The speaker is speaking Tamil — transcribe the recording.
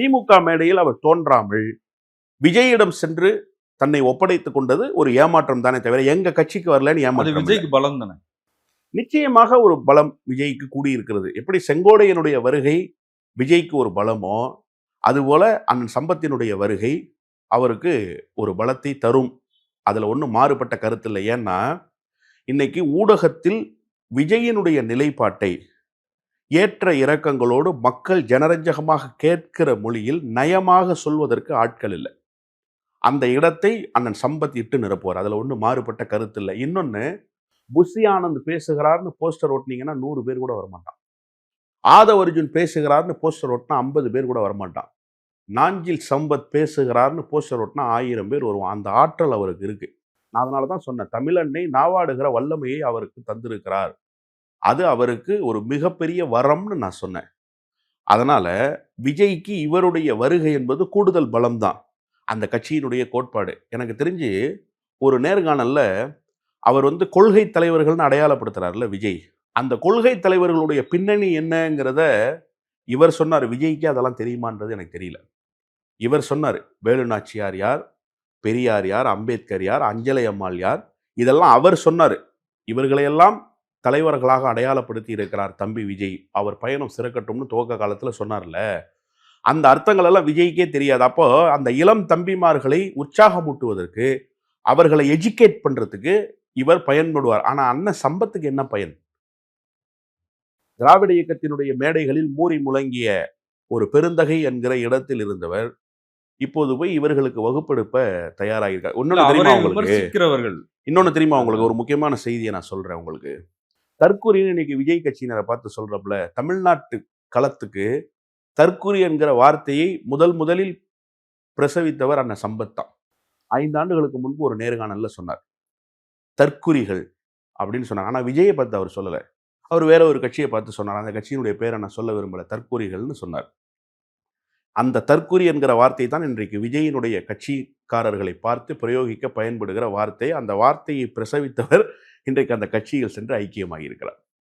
திமுக மேடையில் அவர் தோன்றாமல் விஜயிடம் சென்று தன்னை ஒப்படைத்துக் கொண்டது ஒரு ஏமாற்றம் தானே தவிர எங்க கட்சிக்கு வரலன்னு ஏமாற்றம். விஜய்க்கு பலம் தானே? நிச்சயமாக ஒரு பலம் விஜய்க்கு கூடியிருக்கிறது. எப்படி செங்கோடையனுடைய வருகை விஜய்க்கு ஒரு பலமோ அதுபோல அண்ணன் சம்பத்தினுடைய வருகை அவருக்கு ஒரு பலத்தை தரும். அதுல ஒன்றும் மாறுபட்ட கருத்து இல்லை. ஏன்னா இன்னைக்கு ஊடகத்தில் விஜயினுடைய நிலைப்பாட்டை ஏற்ற இறக்கங்களோடு மக்கள் ஜனரஞ்சகமாக கேட்கிற மொழியில் நயமாக சொல்வதற்கு ஆட்கள் இல்லை. அந்த இடத்தை அண்ணன் சம்பத் இட்டு நிரப்புவார். அதில் ஒன்றும் மாறுபட்ட கருத்து இல்லை. இன்னொன்று புஷி ஆனந்த் பேசுகிறார்னு போஸ்டர் ஓட்டினீங்கன்னா நூறு பேர் கூட வரமாட்டான். ஆதவ அர்ஜுன் பேசுகிறார்னு போஸ்டர் ஓட்டினா ஐம்பது பேர் கூட வரமாட்டான். நாஞ்சில் சம்பத் பேசுகிறார்னு போஸ்டர் ஓட்டினா ஆயிரம் பேர் வருவான். அந்த ஆற்றல் அவருக்கு இருக்குது நான் அதனால தான் சொன்னேன் தமிழன்னை நாவாடுகிற வல்லமையை அவருக்கு தந்திருக்கிறார். அது அவருக்கு ஒரு மிகப்பெரிய வரம்னு நான் சொன்னேன். அதனால் விஜய்க்கு இவருடைய வருகை என்பது கூடுதல் பலம்தான். அந்த கட்சியினுடைய கோட்பாடு. எனக்கு தெரிஞ்சு ஒரு நேர்காணலில் அவர் வந்து கொள்கை தலைவர்கள்னு அடையாளப்படுத்துகிறார்ல விஜய். அந்த கொள்கை தலைவர்களுடைய பின்னணி என்னங்கிறத இவர் சொன்னார். விஜய்க்கு அதெல்லாம் தெரியுமான்றது எனக்கு தெரியல. இவர் சொன்னார் வேலுநாச்சியார் யார்? பெரியார் யார்? அம்பேத்கர் யார்? அஞ்சலை அம்மாள் யார்? இதெல்லாம் அவர் சொன்னார். இவர்களையெல்லாம் தலைவர்களாக அடையாளப்படுத்தி இருக்கிறார் தம்பி விஜய். அவர் பயணம் சிறக்கட்டும்னு துவக்க காலத்தில் சொன்னார்ல. அந்த அர்த்தங்கள் எல்லாம் விஜய்க்கே தெரியாது. அப்போ அந்த இளம் தம்பிமார்களை உற்சாகமூட்டுவதற்கு அவர்களை எஜுகேட் பண்றதுக்கு இவர் பயன்படுவார். ஆனா அண்ணன் சம்பத்துக்கு என்ன பயன்? திராவிட இயக்கத்தினுடைய மேடைகளில் மூறி முழங்கிய ஒரு பெருந்தகை என்கிற இடத்தில் இருந்தவர் இப்போது போய் இவர்களுக்கு வகுப்பெடுப்ப தயாராகியிருக்கார் இன்னொன்னு தெரியுமா உங்களுக்கு? இன்னொன்னு தெரியுமா உங்களுக்கு? ஒரு முக்கியமான செய்தியை நான் சொல்றேன் உங்களுக்கு. தற்கூரின்னு இன்னைக்கு விஜய் கட்சியினரை பார்த்து சொல்கிறப்பல தமிழ்நாட்டு களத்துக்கு தற்கூரி என்கிற வார்த்தையை முதல் முதலில் பிரசவித்தவர் அண்ணன் சம்பத் தான் ஐந்து ஆண்டுகளுக்கு முன்பு ஒரு நேர்காணலில் சொன்னார். தற்குறிகள் அப்படின்னு சொன்னாங்க ஆனால் விஜயை பார்த்து அவர் சொல்லலை. அவர் வேற ஒரு கட்சியை பார்த்து சொன்னார். அந்த கட்சியினுடைய பேரை நான் சொல்ல விரும்பலை. தற்கூறிகள்னு சொன்னார். அந்த தற்கூரி என்கிற வார்த்தை தான் இன்றைக்கு விஜயினுடைய கட்சிக்காரர்களை பார்த்து பிரயோகிக்க பயன்படுகிற வார்த்தை. அந்த வார்த்தையை பிரசவித்தவர் இன்றைக்கு அந்த கட்சியில் சென்று ஐக்கியமாகியிருக்கிறார்.